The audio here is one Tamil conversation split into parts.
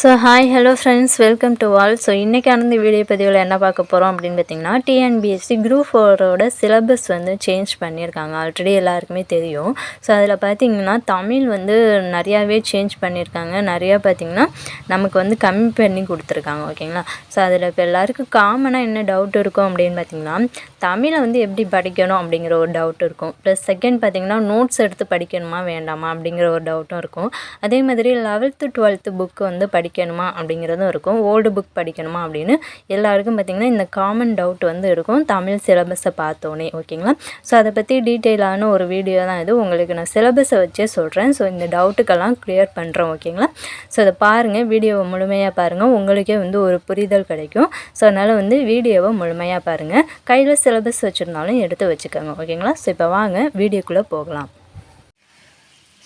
So hi hello friends welcome to all so இன்றைக்கான இந்த வீடியோ பதிவில் என்ன பார்க்க போகிறோம் அப்படின்னு பார்த்தீங்கன்னா டிஎன்பிஎஸ்சி குரூப் ஃபோரோட சிலபஸ் வந்து சேஞ்ச் பண்ணியிருக்காங்க. ஆல்ரெடி எல்லாருக்குமே தெரியும். ஸோ அதில் பார்த்தீங்கன்னா தமிழ் வந்து நிறையாவே சேஞ்ச் பண்ணியிருக்காங்க. நிறையா பார்த்திங்கன்னா நமக்கு வந்து கம்மி பண்ணி கொடுத்துருக்காங்க ஓகேங்களா? ஸோ அதில் இப்போ எல்லாருக்கும் காமனாக என்ன டவுட் இருக்கும் அப்படின்னு பார்த்தீங்கன்னா தமிழை வந்து எப்படி படிக்கணும் அப்படிங்கிற ஒரு டவுட் இருக்கும். ப்ளஸ் செகண்ட் பார்த்தீங்கன்னா நோட்ஸ் எடுத்து படிக்கணுமா வேண்டாமா அப்படிங்கிற ஒரு டவுட்டும் இருக்கும். அதே மாதிரி லெவல்த்து டுவெல்த்து புக்கு வந்து படிக்கணுமா அப்படிங்கிறதும் இருக்கும். ஓல்டு புக் படிக்கணுமா அப்படின்னு எல்லாருக்கும் பார்த்திங்கன்னா இந்த காமன் டவுட் வந்து இருக்கும். தமிழ் சிலபஸை பார்த்தோன்னே ஓகேங்களா? ஸோ அதை பற்றி டீட்டெயிலான ஒரு வீடியோ தான் இது. உங்களுக்கு நான் சிலபஸை வச்சே சொல்கிறேன் ஸோ இந்த டவுட்டுக்கெல்லாம் க்ளியர் பண்ணுறேன் ஓகேங்களா? ஸோ அதை பாருங்கள் வீடியோவை முழுமையாக பாருங்கள் உங்களுக்கே வந்து ஒரு புரிதல் கிடைக்கும். ஸோ அதனால் வந்து வீடியோவை முழுமையாக பாருங்கள் கையில் சிலபஸ் வச்சுருந்தாலும் எடுத்து வச்சுக்கோங்க ஓகேங்களா? ஸோ இப்போ வாங்க. வீடியோக்குள்ளே போகலாம்.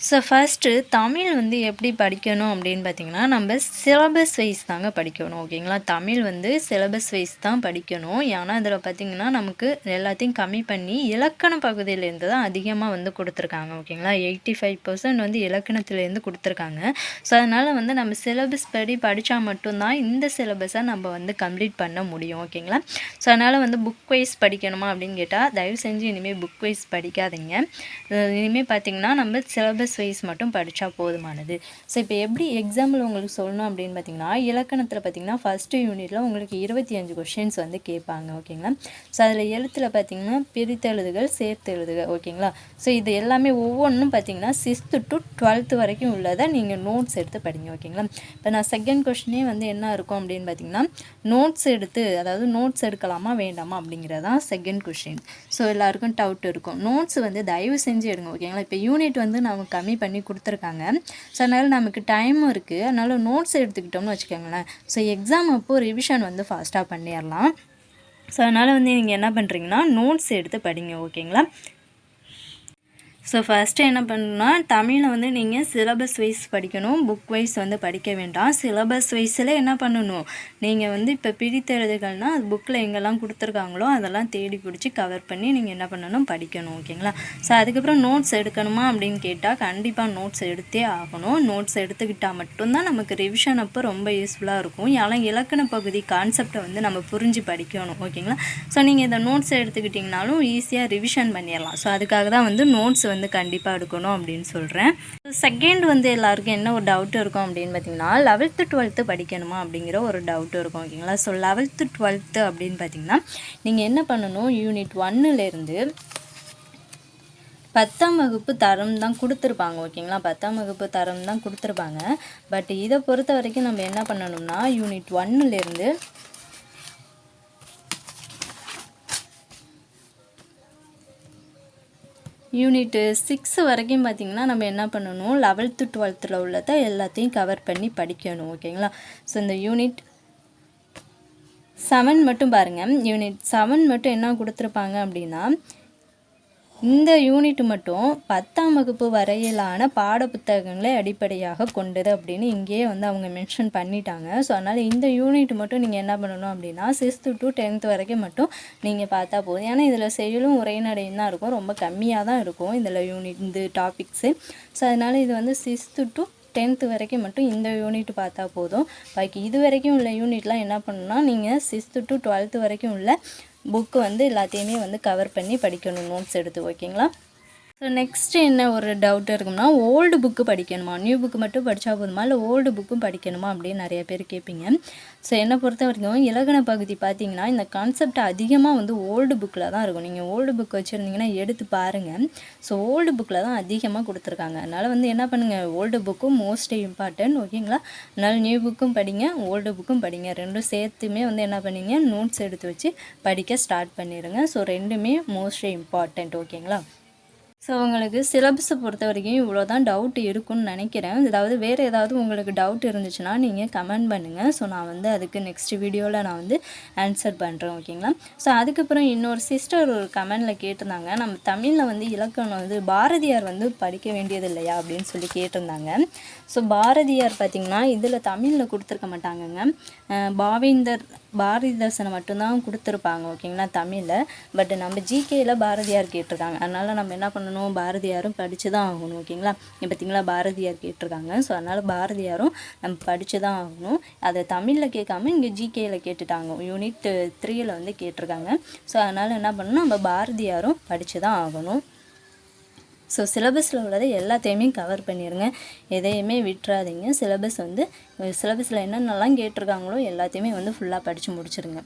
ஸோ ஃபஸ்ட்டு தமிழ் வந்து எப்படி படிக்கணும் அப்படின்னு பார்த்தீங்கன்னா நம்ம சிலபஸ் வைஸ் தாங்க படிக்கணும் ஓகேங்களா தமிழ் வந்து சிலபஸ் வைஸ் தான் படிக்கணும். ஏன்னா அதில் பார்த்திங்கன்னா நமக்கு எல்லாத்தையும் கம்மி பண்ணி இலக்கண பகுதியிலேருந்து தான் அதிகமாக வந்து கொடுத்துருக்காங்க ஓகேங்களா எயிட்டி ஃபைவ் பர்சன்ட் வந்து இலக்கணத்துலேருந்து கொடுத்துருக்காங்க. ஸோ அதனால் வந்து நம்ம சிலபஸ் படி படித்தா மட்டும்தான் இந்த சிலபஸை நம்ம வந்து கம்ப்ளீட் பண்ண முடியும் ஓகேங்களா ஸோ அதனால் வந்து புக் வைஸ் படிக்கணுமா அப்படின்னு கேட்டால் தயவு செஞ்சு இனிமேல் புக் வைஸ் படிக்காதீங்க. இனிமேல் பார்த்திங்கன்னா நம்ம சிலபஸ் சிலபஸ் வைஸ் மட்டும் படித்தா போதுமானது. ஸோ இப்போ எப்படி எக்ஸாம்பிள் உங்களுக்கு சொல்லணும் அப்படின்னு பார்த்தீங்கன்னா இலக்கணத்தில் பார்த்தீங்கன்னா ஃபஸ்ட்டு யூனிட்டில் உங்களுக்கு இருபத்தி அஞ்சு கொஷின்ஸ் வந்து கேட்பாங்க ஓகேங்களா ஸோ அதில் எழுத்தில் பார்த்தீங்கன்னா பிரித்தெழுதுகள் சேர்த்து எழுதுக ஓகேங்களா ஸோ இது எல்லாமே ஒவ்வொன்றும் பார்த்தீங்கன்னா சிக்ஸ்த்து டு டுவெல்த்து வரைக்கும் உள்ளதை நீங்கள் நோட்ஸ் எடுத்து படிங்க ஓகேங்களா இப்போ நான் செகண்ட் கொஷினே வந்து என்ன இருக்கும் அப்படின்னு பார்த்தீங்கன்னா நோட்ஸ் எடுத்து அதாவது நோட்ஸ் எடுக்கலாமா வேண்டாமா அப்படிங்கிறதான் செகண்ட் கொஷின் ஸோ எல்லாருக்கும் டவுட் இருக்கும். நோட்ஸ் வந்து தயவு செஞ்சு எடுங்க ஓகேங்களா இப்போ யூனிட் வந்து நமக்கு கம்மி பண்ணி கொடுத்துருக்காங்க. ஸோ அதனால் நமக்கு டைமும் இருக்குது அதனால் நோட்ஸ் எடுத்துக்கிட்டோம்னு வச்சுக்கோங்களேன். ஸோ எக்ஸாம் அப்போது ரிவிஷன் வந்து ஃபாஸ்ட்டாக பண்ணிடலாம். ஸோ அதனால் வந்து நீங்கள் என்ன பண்ணுறீங்கன்னா நோட்ஸ் எடுத்து படிங்க ஓகேங்களா ஸோ ஃபஸ்ட்டு என்ன பண்ணணும்னா தமிழை வந்து நீங்கள் சிலபஸ் வைஸ் படிக்கணும் புக் வைஸ் வந்து படிக்க வேண்டாம். சிலபஸ் வைஸில் என்ன பண்ணணும்? நீங்கள் வந்து இப்போ பிடித்தெழுதுகள்னால் அது புக்கில் எங்கெல்லாம் கொடுத்துருக்காங்களோ அதெல்லாம் தேடி பிடிச்சி கவர் பண்ணி நீங்கள் என்ன பண்ணணும்? படிக்கணும் ஓகேங்களா ஸோ அதுக்கப்புறம் நோட்ஸ் எடுக்கணுமா அப்படின்னு கேட்டால் கண்டிப்பாக நோட்ஸ் எடுத்தே ஆகணும். நோட்ஸ் எடுத்துக்கிட்டால் மட்டும்தான் நமக்கு ரிவிஷன் அப்போ ரொம்ப யூஸ்ஃபுல்லாக இருக்கும். ஏன்னா இலக்கண பகுதி கான்செப்டை வந்து நம்ம புரிஞ்சு படிக்கணும் ஓகேங்களா ஸோ நீங்கள் இந்த நோட்ஸ் எடுத்துக்கிட்டிங்கனாலும் ஈஸியாக ரிவிஷன் பண்ணிடலாம் ஸோ அதுக்காக தான் வந்து நோட்ஸ் வந்து வந்து கண்டிப்பாக எடுக்கணும் அப்படின்னு சொல்கிறேன் செகண்ட் வந்து எல்லாருக்கும் என்ன ஒரு டவுட் இருக்கும் அப்படின்னு பார்த்தீங்கன்னா லெவல்த்து டுவெல்த்து படிக்கணுமா அப்படிங்கிற ஒரு டவுட் இருக்கும் ஓகேங்களா ஸோ லெவல்த்து டுவெல்த்து அப்படின்னு பார்த்தீங்கன்னா நீங்கள் என்ன பண்ணணும்? யூனிட் ஒன்னுலேருந்து பத்தாம் வகுப்பு தரம் தான் கொடுத்துருப்பாங்க ஓகேங்களா பத்தாம் வகுப்பு தரம் தான் கொடுத்துருப்பாங்க. பட் இதை பொறுத்த வரைக்கும் நம்ம என்ன பண்ணணும்னா யூனிட் ஒன்னுலேருந்து யூனிட்டு சிக்ஸ் வரைக்கும் பார்த்திங்கன்னா நம்ம என்ன பண்ணணும்? லெவல்த்து டுவெல்த்தில் உள்ளதை எல்லாத்தையும் கவர் பண்ணி படிக்கணும் ஓகேங்களா ஸோ இந்த யூனிட் செவன் மட்டும் பாருங்கள் யூனிட் செவன் மட்டும் என்ன கொடுத்துருப்பாங்க அப்படின்னா இந்த யூனிட் மட்டும் பத்தாம் வகுப்பு வரையிலான பாட புத்தகங்களை அடிப்படையாக கொண்டது அப்படின்னு இங்கேயே வந்து அவங்க மென்ஷன் பண்ணிட்டாங்க. ஸோ அதனால் இந்த யூனிட் மட்டும் நீங்கள் என்ன பண்ணணும் அப்படின்னா சிக்ஸ்த்து டு டென்த் வரைக்கும் மட்டும் நீங்கள் பார்த்தா போதும். ஏன்னா இதில் செயலும் உரைநடையும் தான் இருக்கும். ரொம்ப கம்மியாக தான் இருக்கும் இதில் யூனிட் இந்த டாபிக்ஸு ஸோ அதனால் இது வந்து சிக்ஸ்த்து டு டென்த்து வரைக்கும் மட்டும் இந்த யூனிட் பார்த்தா போதும். பாக்கி இது வரைக்கும் உள்ள யூனிட்லாம் என்ன பண்ணணும்னா நீங்கள் சிக்ஸ்த்து டு டுவெல்த்து வரைக்கும் உள்ள புக்கு வந்து எல்லாத்தையுமே வந்து கவர் பண்ணி படிக்கணும் நோட்ஸ் எடுத்து ஓகேங்களா ஸோ நெக்ஸ்ட்டு என்ன ஒரு டவுட் இருக்கும்னா ஓல்டு புக்கு படிக்கணுமா? நியூ புக்கு மட்டும் படித்தா போதுமா? இல்லை ஓல்டு புக்கும் படிக்கணுமா? அப்படின்னு நிறைய பேர் கேட்பீங்க. ஸோ என்னை பொறுத்த வரைக்கும் இலக்கண பகுதி பார்த்தீங்கன்னா இந்த கான்செப்ட் அதிகமாக வந்து ஓல்டு புக்கில் தான் இருக்கும். நீங்கள் ஓல்டு புக் வச்சுருந்தீங்கன்னா எடுத்து பாருங்கள் ஸோ ஓல்டு புக்கில் தான் அதிகமாக கொடுத்துருக்காங்க. அதனால் வந்து என்ன பண்ணுங்கள் ஓல்டு புக்கும் மோஸ்ட் இம்பார்ட்டன்ட் ஓகேங்களா அதனால் நியூ புக்கும் படிங்க ஓல்டு புக்கும் படிங்க. ரெண்டும் சேர்த்துமே வந்து என்ன பண்ணீங்க நோட்ஸ் எடுத்து வச்சு படிக்க ஸ்டார்ட் பண்ணிடுங்க. ஸோ ரெண்டுமே மோஸ்ட் இம்பார்ட்டண்ட் ஓகேங்களா ஸோ உங்களுக்கு சிலபஸை பொறுத்த வரைக்கும் இவ்வளோ தான் டவுட் இருக்குன்னு நினைக்கிறேன். அதாவது வேறு ஏதாவது உங்களுக்கு டவுட் இருந்துச்சுன்னா நீங்கள் கமெண்ட் பண்ணுங்கள் ஸோ நான் வந்து அதுக்கு நெக்ஸ்ட் வீடியோவில் நான் வந்து ஆன்சர் பண்ணுறேன் ஓகேங்களா? ஸோ அதுக்கப்புறம் இன்னொரு சிஸ்டர் ஒரு கமெண்டில் கேட்டிருந்தாங்க. நம்ம தமிழில் வந்து இலக்கணம் வந்து பாரதியார் வந்து படிக்க வேண்டியது இல்லையா அப்படின்னு சொல்லி கேட்டிருந்தாங்க. ஸோ பாரதியார் பார்த்திங்கன்னா இதில் தமிழில் கொடுத்துருக்க மாட்டாங்கங்க. பாவேந்தர் பாரதிதாசனை மட்டும்தான் கொடுத்துருப்பாங்க ஓகேங்களா தமிழில். பட் நம்ம ஜிகேயில் பாரதியார் கேட்டிருக்காங்க. அதனால் நம்ம என்ன பண்ணணும்? பண்ணணும் பாரதியாரும் படித்து தான் ஆகணும் ஓகேங்களா? இப்போ பார்த்தீங்களா பாரதியார் கேட்டிருக்காங்க. ஸோ அதனால் பாரதியாரும் நம்ம படித்து தான் ஆகணும். அதை தமிழில் கேட்காம இங்கே ஜிகேயில் கேட்டுட்டாங்க. யூனிட் த்ரீயில் வந்து கேட்டிருக்காங்க. ஸோ அதனால் என்ன பண்ணணும்? நம்ம பாரதியாரும் படித்து தான் ஆகணும் ஸோ சிலபஸில் உள்ளதை எல்லாத்தையுமே கவர் பண்ணிடுங்க எதையுமே விட்டுறாதீங்க. சிலபஸ் வந்து சிலபஸில் என்னென்னலாம் கேட்டிருக்காங்களோ எல்லாத்தையுமே வந்து ஃபுல்லாக படித்து முடிச்சிருங்க.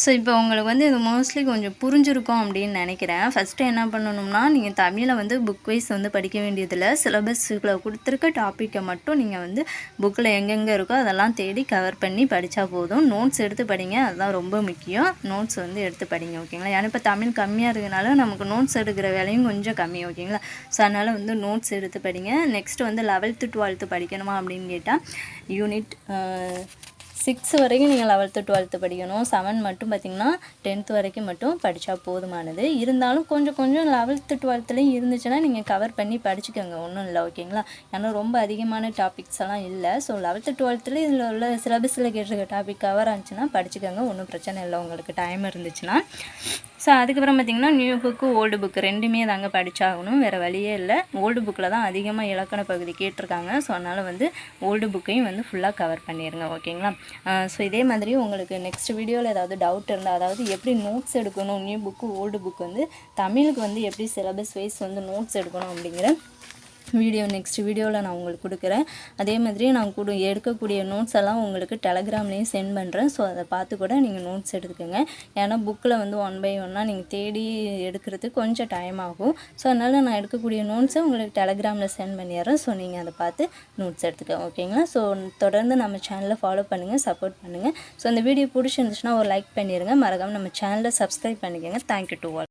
ஸோ இப்போ உங்களுக்கு வந்து இது மோஸ்ட்லி கொஞ்சம் புரிஞ்சிருக்கும் அப்படின்னு நினைக்கிறேன். ஃபஸ்ட்டு என்ன பண்ணணும்னா நீங்கள் தமிழை வந்து புக் வைஸ் வந்து படிக்க வேண்டியதில்லை. சிலபஸுக்குள்ள கொடுத்துருக்க டாப்பிக்கை மட்டும் நீங்கள் வந்து புக்கில் எங்கெங்கே இருக்கோ அதெல்லாம் தேடி கவர் பண்ணி படித்தா போதும். நோட்ஸ் எடுத்து படிங்க அதுதான் ரொம்ப முக்கியம். நோட்ஸ் வந்து எடுத்து படிங்க ஓகேங்களா ஏன்னா இப்போ தமிழ் கம்மியாக இருக்கிறதுனால நமக்கு நோட்ஸ் எடுக்கிற வேலையும் கொஞ்சம் கம்மி ஓகேங்களா ஸோ அதனால் வந்து நோட்ஸ் எடுத்து படிங்க. நெக்ஸ்ட்டு வந்து லெவல்த்து டுவெல்த்து படிக்கணுமா அப்படின்னு கேட்டால் யூனிட் சிக்ஸ் வரைக்கும் நீங்கள் லெவல்த்து டுவெல்த்து படிக்கணும். செவன் மட்டும் பார்த்திங்கன்னா டென்த்து வரைக்கும் மட்டும் படித்தா போதுமானது. இருந்தாலும் கொஞ்சம் கொஞ்சம் லெவல்த்து டுவெல்த்துலேயும் இருந்துச்சுன்னா நீங்கள் கவர் பண்ணி படிச்சுக்கோங்க. ஒன்றும் இல்லை ஓகேங்களா? ஏன்னா ரொம்ப அதிகமான டாபிக்ஸ் எல்லாம் இல்லை. ஸோ லெவல்த்து டுவெல்த்தில் இதில் உள்ள சிலபஸில் கேட்டிருக்க டாபிக் கவர் ஆச்சுன்னா படிச்சுக்கோங்க. ஒன்றும் பிரச்சனை இல்லை. உங்களுக்கு டைம் இருந்துச்சுன்னா. ஸோ அதுக்கப்புறம் பார்த்திங்கன்னா நியூ புக்கு ஓல்டு புக்கு ரெண்டுமே தாங்க படித்தாகணும் வேறு வழியே இல்லை. ஓல்டு புக்கில் தான் அதிகமாக இலக்கண பகுதி கேட்டிருக்காங்க. ஸோ அதனால் வந்து ஓல்டு புக்கையும் வந்து ஃபுல்லாக கவர் பண்ணிடுங்க ஓகேங்களா ஸோ இதே மாதிரி உங்களுக்கு நெக்ஸ்ட் வீடியோவில் ஏதாவது டவுட் இருந்தால் அதாவது எப்படி நோட்ஸ் எடுக்கணும்? நியூ புக்கு ஓல்டு புக் வந்து தமிழுக்கு வந்து எப்படி சிலபஸ் வைஸ் வந்து நோட்ஸ் எடுக்கணும் அப்படிங்கிற வீடியோ நெக்ஸ்ட் வீடியோவில் நான் உங்களுக்கு கொடுக்குறேன். அதே மாதிரி நான் கொடு எடுக்கக்கூடிய நோட்ஸ் எல்லாம் உங்களுக்கு டெலகிராம்லேயும் சென்ட் பண்ணுறேன் ஸோ அதை பார்த்து கூட நீங்கள் நோட்ஸ் எடுத்துக்கோங்க. ஏன்னா புக்கில் வந்து ஒன் பை ஒன்னாக நீங்கள் தேடி எடுக்கிறதுக்கு கொஞ்சம் டைம் ஆகும். ஸோ அதனால் நான் எடுக்கக்கூடிய நோட்ஸை உங்களுக்கு டெலகிராமில் சென்ட் பண்ணிடுறேன். ஸோ நீங்கள் அதை பார்த்து நோட்ஸ் எடுத்துக்கோங்க. ஓகேங்களா ஸோ தொடர்ந்து நம்ம சேனலை ஃபாலோ பண்ணுங்கள் சப்போர்ட் பண்ணுங்கள் ஸோ அந்த வீடியோ பிடிச்சிருந்துச்சுன்னா ஒரு லைக் பண்ணிடுங்க. மறக்காமல் நம்ம சேனலை சப்ஸ்கிரைப் பண்ணிக்கோங்க. Thank you to all